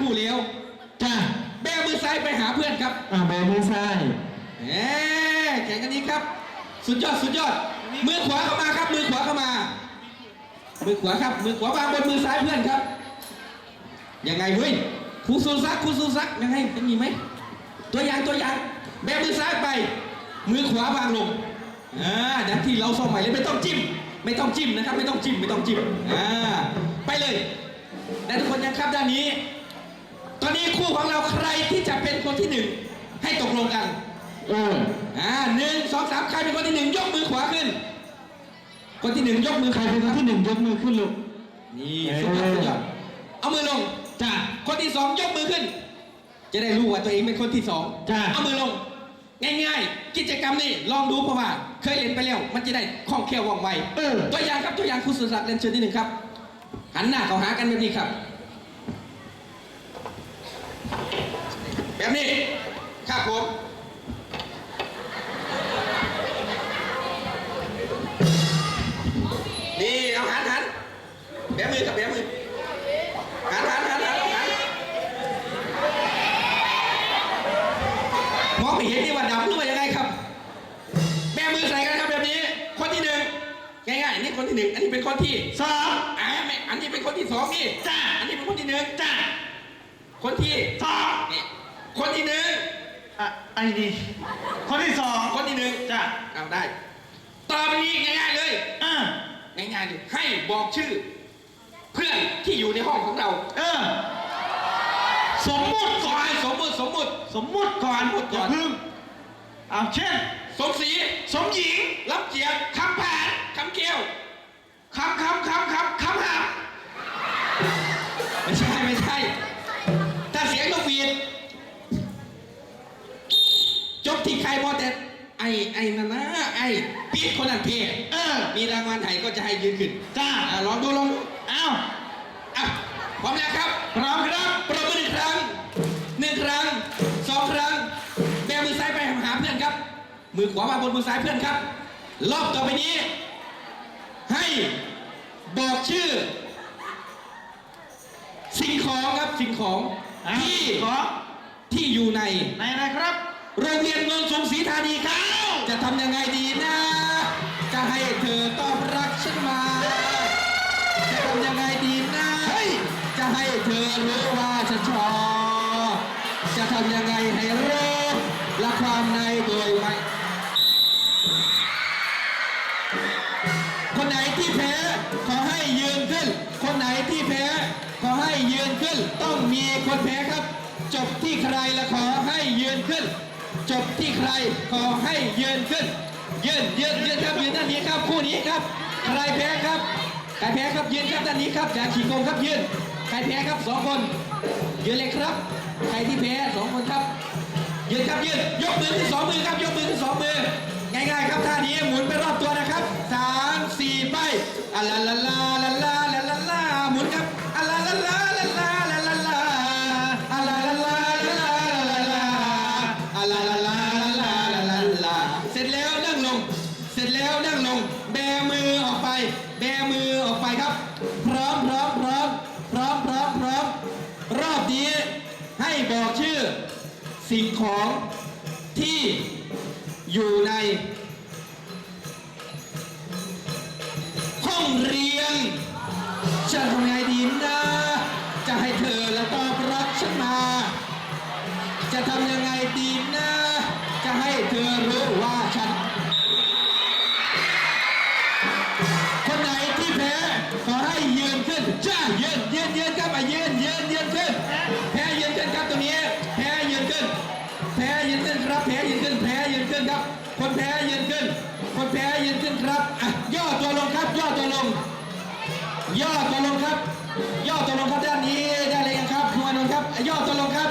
คู่แล้วจ้าแบมือซ้ายไปหาเพื่อนครับอ่าแบมือซ้ายแหมแข่งกันนี้ครับ สุดยอดสุดยอด มือขวาเข้ามาครับ มือขวาเข้ามา มือขวาครับ มือขวาวางบนมือซ้ายเพื่อนครับยังไงเว้ยครูซูซักครูซูซักยังไงเป็นมีไหมตัวอย่างตัวอย่างแบมือซ้ายไป มือขวาวางลงอ่าดังที่เราซ้อมใหม่เลยไม่ต้องจิ้ม ไม่ต้องจิ้มนะครับ ไม่ต้องจิ้มไม่ต้องจิ้มอ่าไปเลยและทุกคนยังครับด้านนี้ตอนนี้ คู่ของเราใครที่จะเป็นคนที่หนึ่งให้ตกลงกันเอออ่าหนึ่งสองสามใครเป็นคนที่หนึ่งยกมือขวาขึ้น คนที่หนึ่งยกมือใครเป็นคนที่หนึ่งยกมือขึ้นลูกนี่เออสุดยอดสุดยอดเอามือลงจ้าคนที่สองยกมือขึ้น จะได้รู้ว่าตัวเองเป็นคนที่สองจ้าเอามือลง ง่ายๆ กิจกรรมนี้ลองดูเพราะว่า เคยเล่นไปแล้ว มันจะได้คล่องแคล่วว่องไวเออตัวอย่างครับตัวอย่างคุณสุรศักดิ์เรียนเชิญที่หนึ่งครับ หันหน้าเข้าหากันแบบนี้ครับ แบบนี้ครับผมนี่เอาหันหันแบมือกับแบมือหันหันหันหันหันมองไม่เห็นนี่ว่าดำหรือว่ายังไงครับแบมือใส่กันครับแบบนี้ คนที่หนึ่งง่ายๆนี่คนที่หนึ่งอันนี้เป็นคนที่สองอ่าไม่อันนี้เป็นคนที่สองนี่จ้าอันนี้เป็นคนที่หนึ่งจ้าคนที่ สอง นี่คนที่หนึ่ง อะ ไอ้นี่คนที่สองคนที่หนึ่งจ้าเอาได้ต่อไปนี้ง่ายๆเลยอ่าง่ายๆเลยให้บอกชื่อ เพื่อนที่อยู่ในห้องของเรา เออ สมมุติสก่ออนนสมมุติสมมุติสมมุติก่อนสมมุติก่อน ย่าพึ่งเอาเช่น สมศรีสมหญิงรับเจียบคำแผนคำเกี้ยวคำคำคำคำคำหักไม่ใช่ไม่ใช่ จบที่ใครพอแต่ไอ้ไอ้นั่นนะไอ้ปี๊ดคนนั้นเพศเออ มีรางวัลไทยก็จะให้ยืนขึ้นจ้า อะลองดูลองดูเอาอะพร้อมแล้วครับพร้อมครับปรบมือหนึ่งครั้งหนึ่งครั้งสองครั้งแบมือซ้ายไปหาเพื่อนครับ มือขวาวางบนมือซ้ายเพื่อนครับ รอบต่อไปนี้ ให้บอกชื่อ สิ่งของครับสิ่งของอะที่ขอที่อยู่ใน ไหนนะครับ โรงเรียนเมืองสงศรีธานีครับจะทำยังไงดีนะ จะให้เธอตอบรักฉันมา จะทำยังไงดีนะเฮ้ยจะให้เธอรู้ว่าฉันชอบจะทำยังไงให้รู้และความในโดยไม่คนไหนที่แพ้ขอให้ยืนขึ้น คนไหนที่แพ้ขอให้ยืนขึ้น ต้องมีคนแพ้ครับ จบที่ใครและขอให้ยืนขึ้น จบที่ใครขอให้ยืนขึ้น ยืนยืนยืนครับยืนด้านนี้ครับคู่นี้ครับ ใครแพ้ครับใครแพ้ครับยืนครับด้านนี้ครับอย่าขี่โกงครับยืนใครแพ้ครับสองคนยืนเลยครับ ใครที่แพ้สองคนครับ ยืนครับยืนยกมือขึ้นสองมือครับยกมือขึ้นสองมือง่ายๆครับท่านี้หมุนไปรอบตัวนะครับสามสี่ไปอะลาลาลาลาลาลา จะทำยังไงดีนะ จะให้เธอรู้ว่าฉัน คนไหนที่แพ้ขอให้ยืนขึ้นจ้ายืนยืนยืนครับอะยืนยืนยืนขึ้น แพ้ยืนขึ้นครับตรงนี้ แพ้ยืนขึ้น แพ้ยืนขึ้นครับ แพ้ยืนขึ้น แพ้ยืนขึ้นครับ คนแพ้ยืนขึ้น คนแพ้ยืนขึ้นครับอะย่อตัวลงครับ ย่อตัวลง ย่อตัวลงครับ ย่อตัวลงครับด้านนี้ได้เลยครับคุณอนนท์ครับ ย่อตัวลงครับ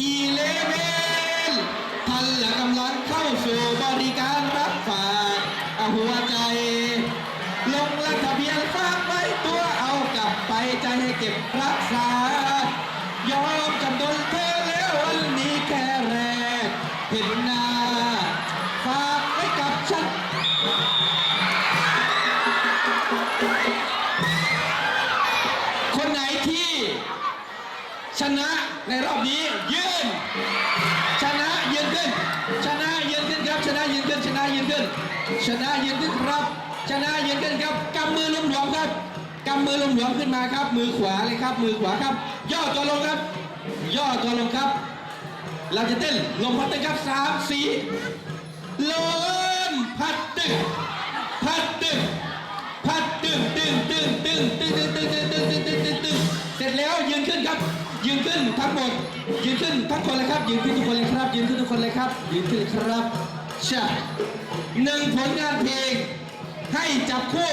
อีเลเวนทันหลังกำลังเข้าสู่บริ มือลงหลวมๆขึ้นมาครับ มือขวาเลยครับ มือขวาครับ ย่อตัวลงครับ ย่อตัวลงครับ เราจะเต้นลมพัดตึงครับสามสี่ลมพัดตึงพัดตึงพัดตึงตึงตึงตึงตึงตึงตึงตึงตึงตึงตึงตึงตึงเสร็จแล้วยืนขึ้นครับ ยืนขึ้นทั้งหมดยืนขึ้นทั้งคนเลยครับ ยืนขึ้นทุกคนเลยครับ ยืนขึ้นทุกคนเลยครับ ยืนขึ้นครับใช่หนึ่งผลงานเพลงให้จับคู่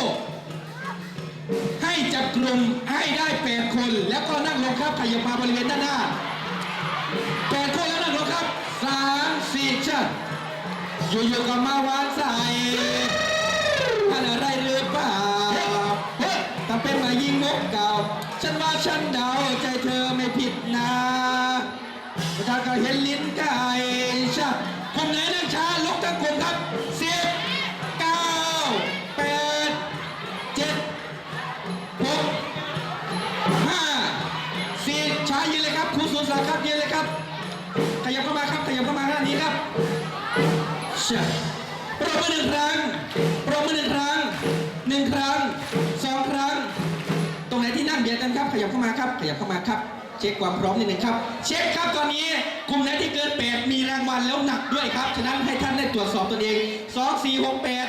ให้จับกลุ่มให้ได้แปดคน แล้วก็นั่งลงครับขยับมาบริเวณด้านหน้าแปดคนแล้วนะครับครับสามสี่ชัดอยู่ๆก็มาวางใส่ท่านอะไรหรือเปล่าเฮ้ยถ้าเป็นมายิงมุกเก่า ฉันว่าฉันเดาใจเธอไม่ผิดนะถ้าก็เห็นลิ้นไก่ชัดคนไหนนั่งช้าลุกทั้งกลุ่มครับ ชื่อปรบมือหนึ่งครั้งปรบมือหนึ่งครั้งหนึ่งครั้งสองครั้ง ตรงไหนที่นั่งเบียดกันครับ ขยับเข้ามาครับ ขยับเข้ามาครับ เช็คความพร้อมนิดนึงครับ เช็คครับตอนนี้กลุ่มไหนที่เกินแปดมีรางวัลแล้วหนักด้วยครับ ฉะนั้นให้ท่านได้ตรวจสอบตนเองสองสี่หกแปด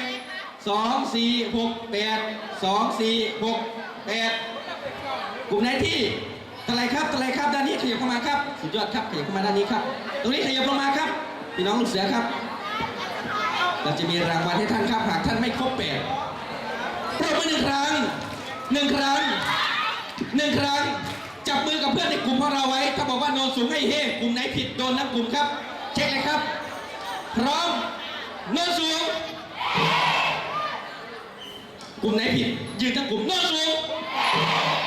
สองสี่หกแปดสองสี่หกแปดกลุ่มไหนที่ตะไรครับตะไรครับด้านนี้ขยับเข้ามาครับ สุดยอดครับขยับเข้ามาด้านนี้ครับ ตรงนี้ขยับลงมาครับพี่น้องลูกเสือครับ เราจะมีรางวัลให้ท่านครับหากท่านไม่ครบแปดปรบมือหนึ่งครั้งหนึ่งครั้งหนึ่งครั้ง จับมือกับเพื่อนในกลุ่มของเราไว้ ถ้าบอกว่าโนนสูงให้เฮกลุ่มไหนผิดโดนทั้งกลุ่มครับ เช็คเลยครับ พร้อมโนนสูง กลุ่มไหนผิด ยืนทั้งกลุ่มโนนสูง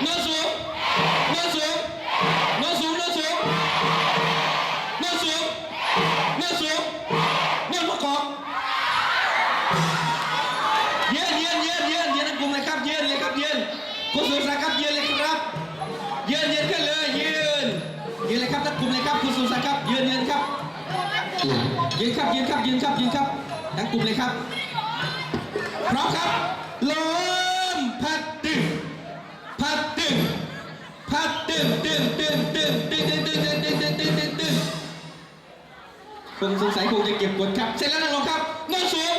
โนนสูงโนนสูงโนนสูงโนนสูงโนนสูงโนนสูง ครับยืนเลยครับยืนคุณสุสาครับยืนเลยครับยืนยืนขึ้นเลยยืนยืนเลยครับทั้งกลุ่มเลยครับคุณสุสาครับยืนยืนครับยืนครับยืนครับยืนครับยืนครับทั้งกลุ่มเลยครับพร้อมครับลมพัดดึงพัดตึงพัดตึงตึงตึงตึงตึงตึงตึงตึงตึงตึงตึงตึงตึงคงสงสัยคงจะเก็บกดครับเสร็จแล้วนั่งลงครับโนอนสูง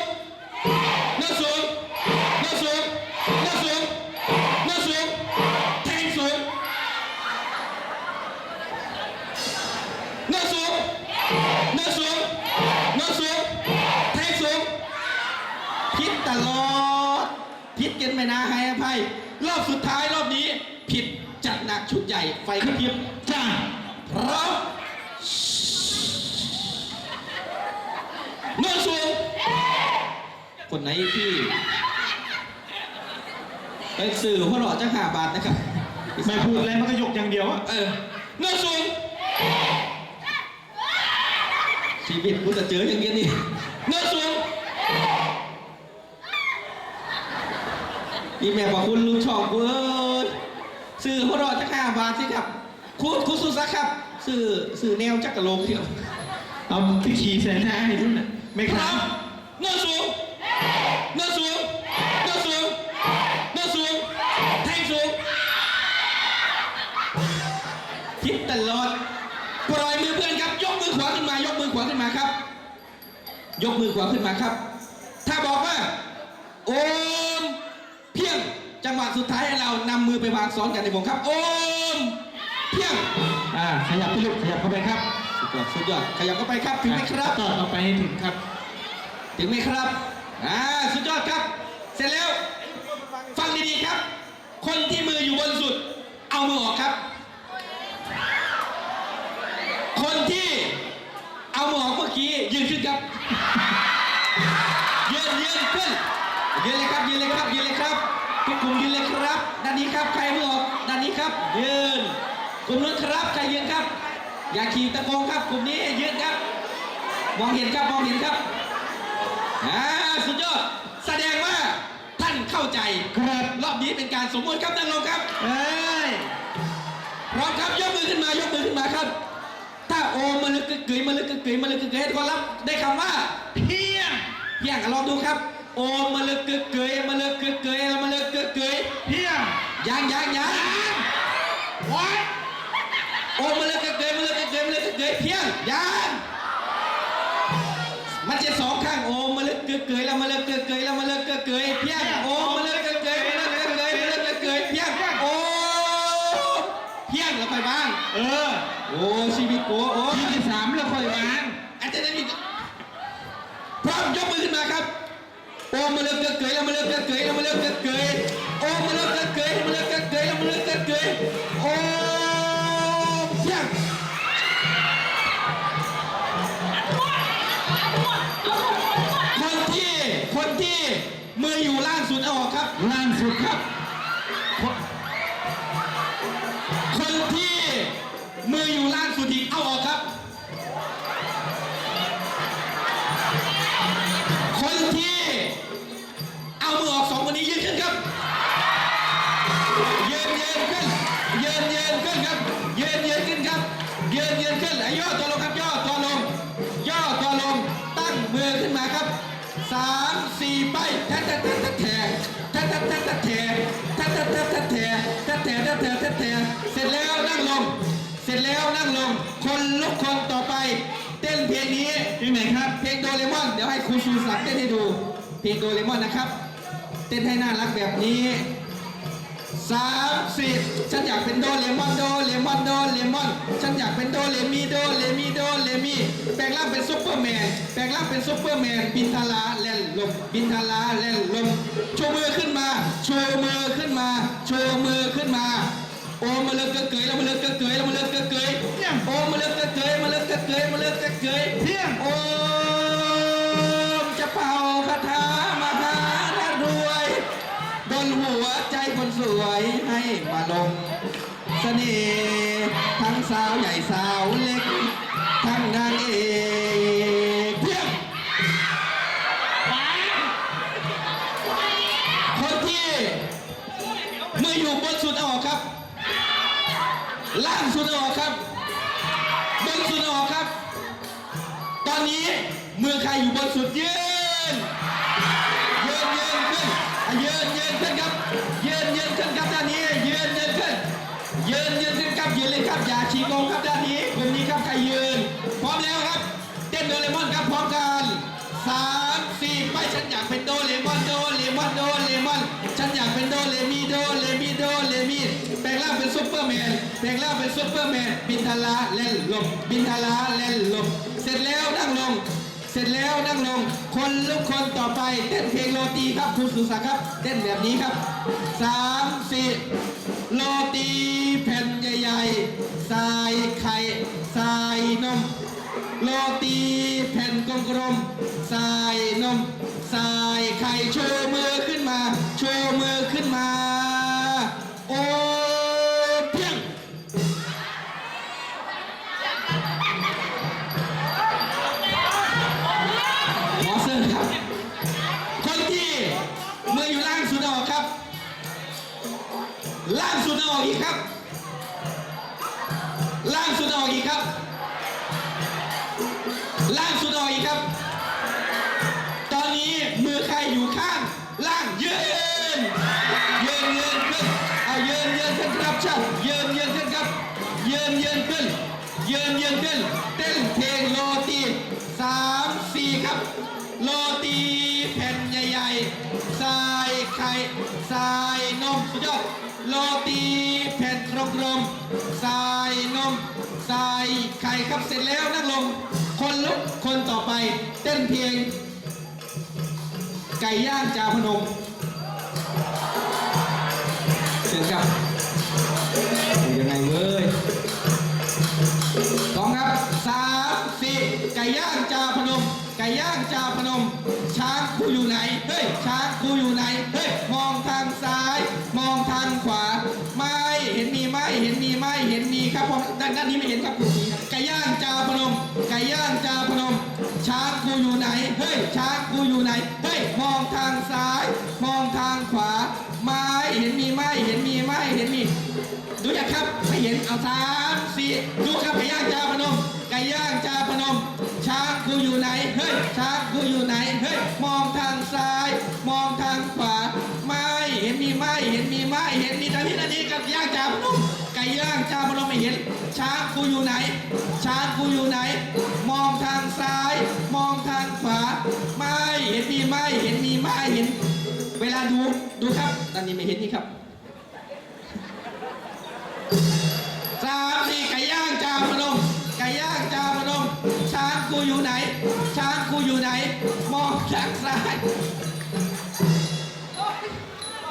นอนสูงโนอนสูงโนอนสูงแทงสูงผิดตลอดผิดกันไม่นาให้อภัยรอบสุดท้ายรอบนี้ ผิดจัดหนักชุดใหญ่ไฟกระพริบจ้าพร้อมโน้นสูงคนไหนที่ไปสื่อหัวหล่อจะห้าบาทนะครับ ไม่พูดอะไรมันก็ยกอย่างเดียวอะเออโน้นสูง ชีวิตกูจะเจออย่างเงี้ยนี่เงินสูงอีแม่บอกคุณลุงช่องกูเอ้ยซื้อหัวเรอจักห้าบาทสิครับ คุณคุณสุสักครับซื้อซื้อแนวจักรโลกเดียวเอาไปขี่ใส่หน้าให้ทุ่นน่ะไม่ครับเงินสูง มือขวาขึ้นมาครับ ยกมือขวาขึ้นมาครับ ถ้าบอกว่า โอม เพียงจังหวะสุดท้ายให้เรานำมือไปวางซ้อนกันในวงครับ โอม เพียงอ่าขยับไปลูกขยับเข้าไปครับสุดยอดสุดยอดขยับเข้าไปครับถึงไหมครับต่อเอาไปให้ถึงครับ ถึงไหมครับอ่าสุดยอดครับ เสร็จแล้ว ฟังดีๆครับ คนที่มืออยู่บนสุด เอามือออกครับ คนที่เอามือออ กเมื่อกี้ยืนขึ้นครับยืนยืนขึ้นยืนเลยครับยืนเลยครับยืนเลยครับทุกกลุ่มยืนเลยครับด้านนี้ครับใครมือออกด้านนี้ครับ ยืนกลุ่มนู้นครับใครยืนครับ อย่าขี่ตะโกงครับกลุ่มนี้ยืนครับ มองเห็นครับมองเห็นครับอ่าสุดยอดแสดงว่าท่านเข้าใจครับรอบนี้เป็นการสมมติครับนั่งลงครับเอ้ยพร้อมครับยกมือขึ้นมายกมือ กยมาลึกกึกกยมาลึกกึกกยให้คนรับได้คำว่าเพียงเพียงลองดูครับ โอมาลึกกึกกยมาลึกกึกกยมาลึกกึกกยเพียงยังยังยังวัดโอมาลึกกึกกยมาลึกกึกกยมาลึกกึกกยเพียงยังมันจะสองข้างโอมาลึกกึกกยแล้วมาลึกกึกกยแล้วมาลึกกึกกยเพียงโอมาลึกกึกกยมาลึกกึกกยมาลึกกึกกยเพียงโอ เพียงแล้วไปบ้าง เออ โอ้ชีวิตโอ้โอ้ทีที่สามแล้วค่อยวางอาจารย์นี่พร้อมยกมือขึ้นมาครับ โอ้มาเลิกเกยเกยแล้วมาเลิกเกยเกยแล้วมาเลิกเกยเกยโอ้มาเลิกเกยเกยมาเลิกเกยเกยแล้วมาเลิกเกยเกยโอ้เพียงคนที่คนที่มืออยู่ล่างสุดเอาออกครับ ล่างสุดครับ คนที่มืออยู่ล่างสุดอีกเอาออกครับ คนที่เอามือออกสองคนนี้ยืนขึ้นครับยืนยืนขึ้นยืนยืนขึ้นครับยืนยืนขึ้นครับยืนยืนขึ้นอะย่อตัวลงครับย่อตัวลงย่อตัวลงตั้งมือขึ้นมาครับสามสี่ไปแทะแทะแทะแทะแทะแทะแทะแทะแทะแทะแทะแทะแทะแทะแทะ แทะแทะแทะแทะแทะแทะเสร็จแล้วนั่งลง เสร็จแล้วนั่งลง คนลุกคนต่อไป เต้นเพลงนี้ที่ไหนครับ เพลงโดเรมอน เดี๋ยวให้ครูชูศักดิ์เต้นให้ดู เพลงโดเรมอนนะครับ เต้นให้น่ารักแบบนี้สามสิบฉันอยากเป็นโดเรมอนโดเรมอนโดเรมอน ฉันอยากเป็นโดเรมีโดเรมีโดเรมี แปลงร่างเป็นซุปเปอร์แมน แปลงร่างเป็นซุปเปอร์แมนบินทาราแล่น ลมบินทาราแล่นลมโชว์มือขึ้นมาโชว์มือขึ้นมาโชว์มือขึ้นมา โอ้มาเลิกเกยเกยแล้วมาเลิกเกยเกยแล้วมาเลิกเกยเกยโอ้มาเลิกเกยเกยมาเลิกเกยเกยมาเลิกเกยเกยเพียงโอมจะเป่าคาถามหารวย บนหัวใจคนสวยให้มาลงเสน่ห์ทั้งสาวใหญ่สาวเล็ก ทั้งนางเอก ล่างสุดออกครับบนสุดออกครับ ตอนนี้มือใครอยู่บนสุดยืนยืนยืนขึ้นยืนยืนขึ้นครับยืนยืนขึ้นครับด้านนี้ยืนยืนขึ้นยืนยืนขึ้นครับยืนเลยครับอย่าฉีกลงครับด้านนี้คนนี้ครับใครยืน พร้อมแล้วครับเต้นโดเรมอนครับพร้อมกันสามสี่ไปฉันอยากเป็นโดเรมอนโดเรมอนโดเรมอนฉันอยากเป็นโดเรมีโดเรมีโดเรมีแปลงร่าง เป็นซุปเปอร์แมนแปลงร่างเป็นซุปเปอร์แมนบินทาราเล่นลมบินทาราเล่นลมเสร็จแล้วนั่งลง เสร็จแล้วนั่งลง คนลุกคนต่อไปเต้นเพลงโรตีครับคุณสุศักครับเต้นแบบนี้ครับสามสี่โรตีแผ่นใหญ่ๆใส่ไข่ใส่นมโรตีแผ่นกลมๆใส่นมใส่ไข่โชว์มือขึ้นมาโชว์มือขึ้นมา โอ้ สุดออกอีกครับ ล่างสุดออกอีกครับ ล่างสุดออกอีกครับ ตอนนี้มือใครอยู่ข้าง ล่างยืนยืนยืนขึ้นเอายืนยืนขึ้นครับช่างยืนยืนขึ้นครับยืนยืนขึ้นยืนยืนขึ้นเต้นเพลงโรตีสามสี่ครับโรตีแผ่นใหญ่ๆ ใส่ไข่ใส่นมสุดยอดโรตีแผ่นกลมๆใส่นมใส่ไข่ครับเสร็จแล้วนั่งลง คนลุกคนต่อไป เต้นเพลงไก่ย่างจาพนมเชิญครับยังไงเว้ยพร้อมครับสามสี่ไก่ย่างจาพนม ไก่ย่างจาพนม ช้างกูอยู่ไหน เฮ้ย ช้างกูอยู่ไหน เฮ้ย มองทางซ้าย มองทางขวา ไม่เห็นมีไม่เห็นมีไม่เห็นมีครับเพราะด้านด้านนี้ไม่เห็นครับไก่ย่างจาพนม ไก่ย่างจาพนม ช้างกูอยู่ไหน เฮ้ย ช้างกูอยู่ไหน เฮ้ย มองทางซ้าย มองทางขวา ไม่เห็นมีไม่เห็นมีไม่เห็นมีดดูยังครับ ไม่เห็น เอาสามสี่ดูครับไก่ย่างจาพนม ไก่ย่างจาพนม ช้างกูอยู่ไหน เฮ้ย ช้างกูอยู่ไหน เฮ้ย มองทางซ้าย มองทางขวา ไม่เห็นมีไม่เห็นมีไม่เห็นมีนาทีนาทีกับย่างจาพนมไก่ย่างจาพนมไม่เห็น ช้างกูอยู่ไหน ช้างกูอยู่ไหน มองทางซ้าย มองทางขวา ไม่เห็นมีไม่เห็นมีไม่เห็น เวลาดู ดูครับ ตอนนี้ไม่เห็นนี่ครับ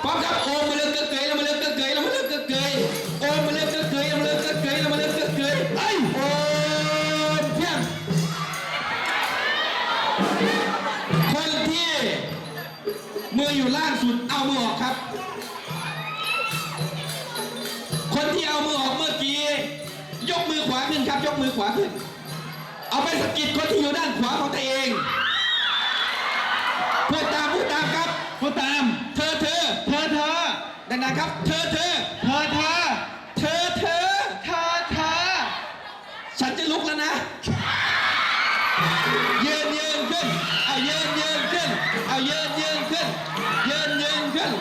พร้อมครับโอมมาเลือกกยเกยแล้วมาเลือกกยเกยแล้วมาเลือกกยเกยโอมมาเลือกกยเกยแล้วมาเลือกกยเกยแล้วมาเลือกกยเกยไอ้โอมเพียงคนที่มืออยู่ล่างสุดเอามือออกครับ คนที่เอามือออกเมื่อกี้ยกมือขวาขึ้นครับ ยกมือขวาขึ้น เอาไปสะกิดคนที่อยู่ด้านขวาของตัวเองพูดตามพูดตามครับพูดตาม เธอเธอ เธอเธอ ดังๆ ครับ เธอเธอเธอเธอเธอเธอเธอเธอฉันจะลุกแล้วนะยืนยืนขึ้น เอายืนยืนขึ้น เอายืนยืนขึ้นยืนยืนขึ้น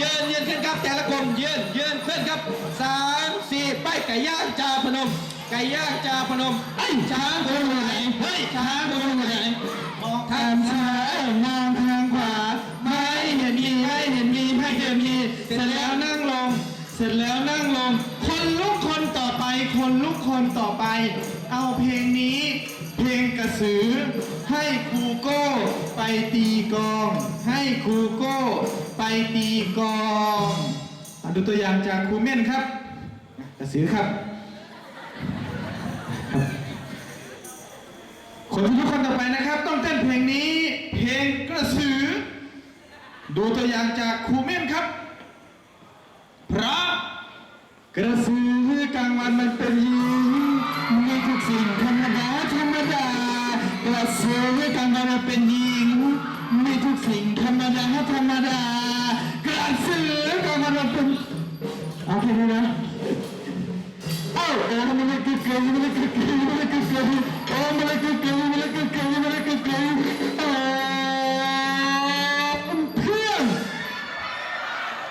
ยืนยืนขึ้นครับแต่ละกลุ่มยืนยืนขึ้นครับสามสี่ไปไก่ย่างจาพนม ไก่ย่างจาพนมไอ้ยช้างกูอยู่ไหน เอาเพลงนี้ เพลงกระสือ ให้ครูโก้ ไปตีกอง ให้ครูโก้ ไปตีกองอดูตัวอย่างจากครูเม่นครับ กระสือครับ คนที่ทุกคนต่อไปนะครับ ต้องเต้นเพลงนี้ เพลงกระสือ ดูตัวอย่างจากครูเม่นครับพระกระสือกลางวันมันเป็นยี ซื้อกันเราเป็นหญิง ไม่ทุกสิ่งธรรมดาธรรมดากระสือกันเราเป็นเอาแคนะเอ้าเออมันเลยคือเกย์มัเลยคือเกย์มันเลยคืเกย์เออมันเลยคือเกย์มัเลยคือเกย์มัเลยคือนกย์